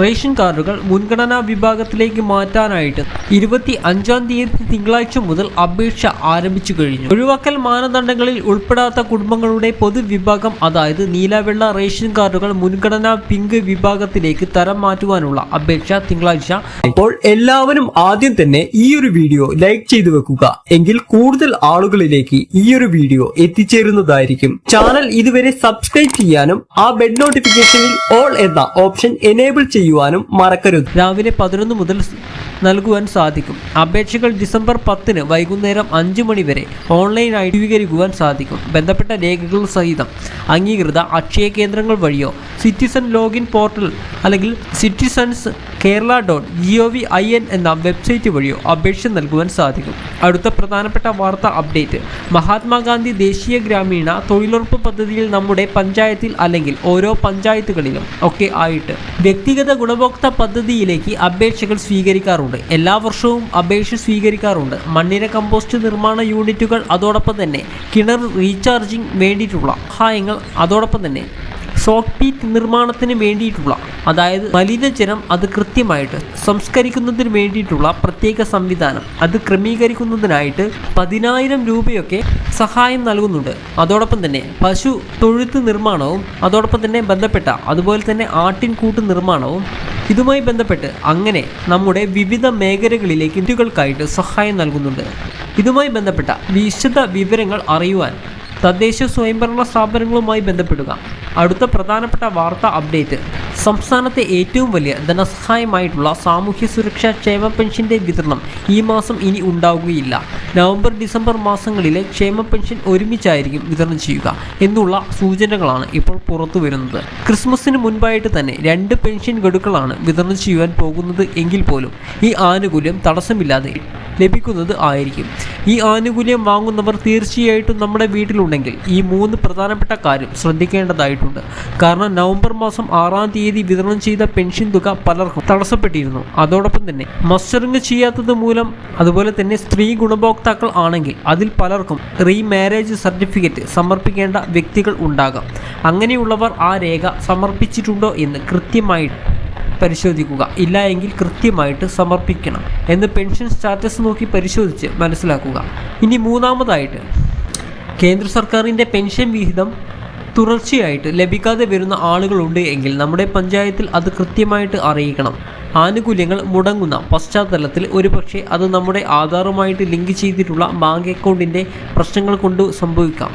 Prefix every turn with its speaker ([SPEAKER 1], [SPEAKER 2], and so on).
[SPEAKER 1] Ration കാർഡുകൾ മുൻഗണനാ വിഭാഗത്തിലേക്ക് മാറ്റാനായിട്ട് ഇരുപത്തി അഞ്ചാം തീയതി തിങ്കളാഴ്ച മുതൽ അപേക്ഷ ആരംഭിച്ചു കഴിഞ്ഞു. ഒഴിവാക്കൽ മാനദണ്ഡങ്ങളിൽ ഉൾപ്പെടാത്ത കുടുംബങ്ങളുടെ പൊതുവിഭാഗം അതായത് നീലവെള്ള റേഷൻ കാർഡുകൾ മുൻഗണനാ പിങ്ക് വിഭാഗത്തിലേക്ക് തരം മാറ്റുവാനുള്ള അപേക്ഷ തിങ്കളാഴ്ച.
[SPEAKER 2] അപ്പോൾ എല്ലാവരും ആദ്യം തന്നെ ഈ ഒരു വീഡിയോ ലൈക്ക് ചെയ്തു വെക്കുക. എങ്കിൽ കൂടുതൽ ആളുകളിലേക്ക് ഈ ഒരു വീഡിയോ എത്തിച്ചേരുന്നതായിരിക്കും. ചാനൽ ഇതുവരെ സബ്സ്ക്രൈബ് ചെയ്യാനും ആ ബെഡ് നോട്ടിഫിക്കേഷനിൽ ഓൾ എന്ന ഓപ്ഷൻ എനേബിൾ ചെയ്യുവാനും മറക്കരുത്.
[SPEAKER 1] രാവിലെ പതിനൊന്ന് മുതൽ നൽകുവാൻ സാധിക്കും. അപേക്ഷകൾ ഡിസംബർ പത്തിന് വൈകുന്നേരം അഞ്ച് മണി വരെ ഓൺലൈനായി സ്വീകരിക്കുവാൻ സാധിക്കും. ബന്ധപ്പെട്ട രേഖകൾ സഹിതം അംഗീകൃത അക്ഷയ കേന്ദ്രങ്ങൾ വഴിയോ സിറ്റിസൺ ലോഗിൻ പോർട്ടൽ അല്ലെങ്കിൽ citizens Kerala dot G O V I N എന്ന വെബ്സൈറ്റ് വഴിയോ അപേക്ഷ നൽകുവാൻ സാധിക്കും. അടുത്ത പ്രധാനപ്പെട്ട വാർത്ത അപ്ഡേറ്റ്. മഹാത്മാഗാന്ധി ദേശീയ ഗ്രാമീണ തൊഴിലുറപ്പ് പദ്ധതിയിൽ നമ്മുടെ പഞ്ചായത്തിൽ അല്ലെങ്കിൽ ഓരോ പഞ്ചായത്തുകളിലും ഒക്കെ ആയിട്ട് വ്യക്തിഗത ഗുണഭോക്ത പദ്ധതിയിലേക്ക് അപേക്ഷകൾ സ്വീകരിക്കാറുണ്ട്. എല്ലാ വർഷവും അപേക്ഷ സ്വീകരിക്കാറുണ്ട്. മണ്ണിര കമ്പോസ്റ്റ് നിർമ്മാണ യൂണിറ്റുകൾ അതോടൊപ്പം തന്നെ കിണർ റീചാർജിംഗ് വേണ്ടിയിട്ടുള്ള സഹായങ്ങൾ അതോടൊപ്പം തന്നെ സോക്ക് പീറ്റ് നിർമ്മാണത്തിന് വേണ്ടിയിട്ടുള്ള അതായത് മലിനജലം അത് കൃത്യമായിട്ട് സംസ്കരിക്കുന്നതിന് വേണ്ടിയിട്ടുള്ള പ്രത്യേക സംവിധാനം അത് ക്രമീകരിക്കുന്നതിനായിട്ട് പതിനായിരം രൂപയൊക്കെ സഹായം നൽകുന്നുണ്ട്. അതോടൊപ്പം തന്നെ പശു തൊഴുത്ത് നിർമ്മാണവും അതോടൊപ്പം തന്നെ ബന്ധപ്പെട്ട അതുപോലെ തന്നെ ആട്ടിൻകൂട്ട് നിർമ്മാണവും ഇതുമായി ബന്ധപ്പെട്ട് അങ്ങനെ നമ്മുടെ വിവിധ മേഖലകളിലേക്ക് ഇന്ത്യകൾക്കായിട്ട് സഹായം നൽകുന്നുണ്ട്. ഇതുമായി ബന്ധപ്പെട്ട വിശദ വിവരങ്ങൾ അറിയുവാൻ തദ്ദേശ സ്വയംഭരണ സ്ഥാപനങ്ങളുമായി ബന്ധപ്പെടുക. അടുത്ത പ്രധാനപ്പെട്ട വാർത്ത അപ്ഡേറ്റ്. സംസ്ഥാനത്തെ ഏറ്റവും വലിയ ധനസഹായമായിട്ടുള്ള സാമൂഹ്യ സുരക്ഷാ ക്ഷേമ പെൻഷന്റെ വിതരണം ഈ മാസം ഇനി ഉണ്ടാവുകയില്ല. നവംബർ ഡിസംബർ മാസങ്ങളിലെ ക്ഷേമ പെൻഷൻ ഒരുമിച്ചായിരിക്കും വിതരണം ചെയ്യുക എന്നുള്ള സൂചനകളാണ് ഇപ്പോൾ പുറത്തു വരുന്നത്. ക്രിസ്മസിന് മുൻപായിട്ട് തന്നെ രണ്ട് പെൻഷൻ ഗഡുക്കളാണ് വിതരണം ചെയ്യുവാൻ പോകുന്നത് എങ്കിൽ പോലും ഈ ആനുകൂല്യം തടസ്സമില്ലാതെ ലഭിക്കുന്നത് ആയിരിക്കും. ഈ ആനുകൂല്യം വാങ്ങുന്നവർ തീർച്ചയായിട്ടും നമ്മുടെ വീട്ടിലുണ്ടെങ്കിൽ ഈ മൂന്ന് പ്രധാനപ്പെട്ട കാര്യം ശ്രദ്ധിക്കേണ്ടതായിട്ടുണ്ട്. കാരണം നവംബർ മാസം ആറാം തീയതി വിതരണം ചെയ്ത പെൻഷൻ തുക പലർക്കും തടസ്സപ്പെട്ടിരുന്നു. അതോടൊപ്പം തന്നെ മസ്റ്ററിംഗ് ചെയ്യാത്തത് മൂലം അതുപോലെ തന്നെ സ്ത്രീ ഗുണഭോക്താക്കൾ ആണെങ്കിൽ അതിൽ പലർക്കും റീ മാരേജ് സർട്ടിഫിക്കറ്റ് സമർപ്പിക്കേണ്ട വ്യക്തികൾ ഉണ്ടാകാം. അങ്ങനെയുള്ളവർ ആ രേഖ സമർപ്പിച്ചിട്ടുണ്ടോ എന്ന് കൃത്യമായി പരിശോധിക്കുക. ഇല്ല എങ്കിൽ കൃത്യമായിട്ട് സമർപ്പിക്കണം എന്ന് പെൻഷൻ സ്റ്റാറ്റസ് നോക്കി പരിശോധിച്ച് മനസ്സിലാക്കുക. ഇനി മൂന്നാമതായിട്ട് കേന്ദ്ര സർക്കാരിന്റെ പെൻഷൻ വിഹിതം തുടർച്ചയായിട്ട് ലഭിക്കാതെ വരുന്ന ആളുകളുണ്ട് എങ്കിൽ നമ്മുടെ പഞ്ചായത്തിൽ അത് കൃത്യമായിട്ട് അറിയിക്കണം. ആനുകൂല്യങ്ങൾ മുടങ്ങുന്ന പശ്ചാത്തലത്തിൽ ഒരുപക്ഷെ അത് നമ്മുടെ ആധാറുമായിട്ട് ലിങ്ക് ചെയ്തിട്ടുള്ള ബാങ്ക് അക്കൗണ്ടിന്റെ പ്രശ്നങ്ങൾ കൊണ്ട് സംഭവിക്കാം.